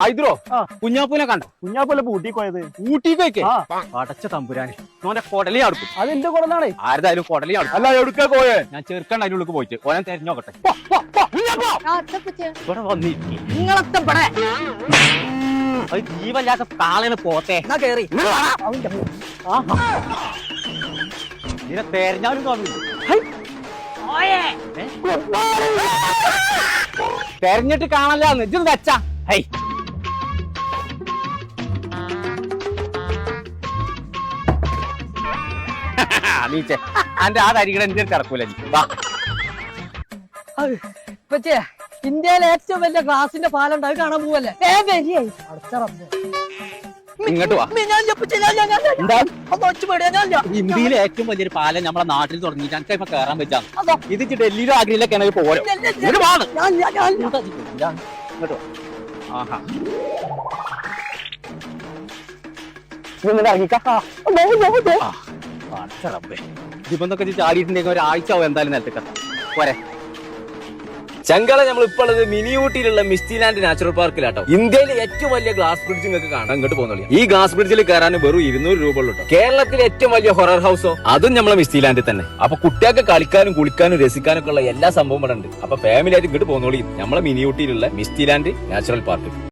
ഹൈദ്രോ ആ. കുഞ്ഞാപ്പൂനെ കണ്ട? കുഞ്ഞാപ്പൂല പൂട്ടി പോയത്? ഊട്ടി ആ. അടച്ച തമ്പുരാനെ. ഓന്റെ കൊടലി അടുക്കും അതെന്റെ കൊടലാണ്. ആരതായാലും കൊടലി അടുക്കും അല്ല എടുക്കാ പോയേ? ഞാൻ ചെറുക്കണ്ട അതിന്റെ ഉള്ളിൽ പോയിട്ട്. ഓനെ തെരഞ്ഞോക്കട്ടെ. ഇവിടെ വന്നിരിക്കും നിങ്ങളൊക്കെ ഇവിടെ. അത് ജീവല്ലാത്ത കാളന് പോത്തെ കേറി. ഇതിനെ തെരഞ്ഞാലും കാണില്ല തെരഞ്ഞിട്ട് കാണല്ല ഇജ്ജ് വെച്ചാ. ഹൈ നീച്ചേ അന്റെ ആ തരികട എന്റെ കിടക്കൂല പച്ചേ ഇന്ത്യയിലെ ഏറ്റവും വലിയ ഗ്ലാസിന്റെ പാലുണ്ട് അത് കാണാൻ പോവല്ലേ? ഏ റബ്ബേ. ഇങ്ങോട്ട് വാ. ഇന്ത്യയിലെ ഏറ്റവും വലിയൊരു പാലം നമ്മളെ നാട്ടിൽ തുടങ്ങിയിട്ട് ഞങ്ങൾക്ക് ഇപ്പൊ കയറാൻ പറ്റാം. ഇത് ഡൽഹിയിലും ആഗ്രയിലൊക്കെ ആണെങ്കിൽ പോരോ. ഇങ്ങോട്ട് വാ. ഞാൻ ഇതിപ്പൊന്നൊക്കെ എന്തായാലും പോരെ. ചങ്കള നമ്മൾ ഇപ്പോൾ ഉള്ളത് മിനി ഊട്ടിയിലുള്ള മിസ്റ്റിലാൻഡ് നാച്ചുറൽ പാർക്കിലാട്ടോ. ഇന്ത്യയിലെ ഏറ്റവും വലിയ ഗ്ലാസ് ബ്രിഡ്ജ് നിങ്ങൾക്ക് കാണാൻ ഇങ്ങോട്ട് പോകുന്നില്ല ഈ ഗ്ലാസ് ബ്രിഡ്ജിൽ കയറാൻ വെറും ഇരുന്നൂറ് രൂപ ഉള്ളൂ. കേരളത്തിലെ ഏറ്റവും വലിയ ഹൊറർ ഹൗസോ അതും നമ്മളെ മിസ്റ്റിലാൻഡിൽ തന്നെ. അപ്പൊ കുട്ടികൾക്ക് കളിക്കാനും കുളിക്കാനും രസിക്കാനും ഒക്കെ ഉള്ള എല്ലാ സംഭവം ഇവിടെ ഉണ്ട്. അപ്പൊ ഫാമിലി ആയിട്ട് ഇങ്ങോട്ട് പോകുന്നോളി. നമ്മളെ മിനി ഊട്ടിയിലുള്ള മിസ്റ്റിലാൻഡ് നാച്ചുറൽ പാർക്ക്.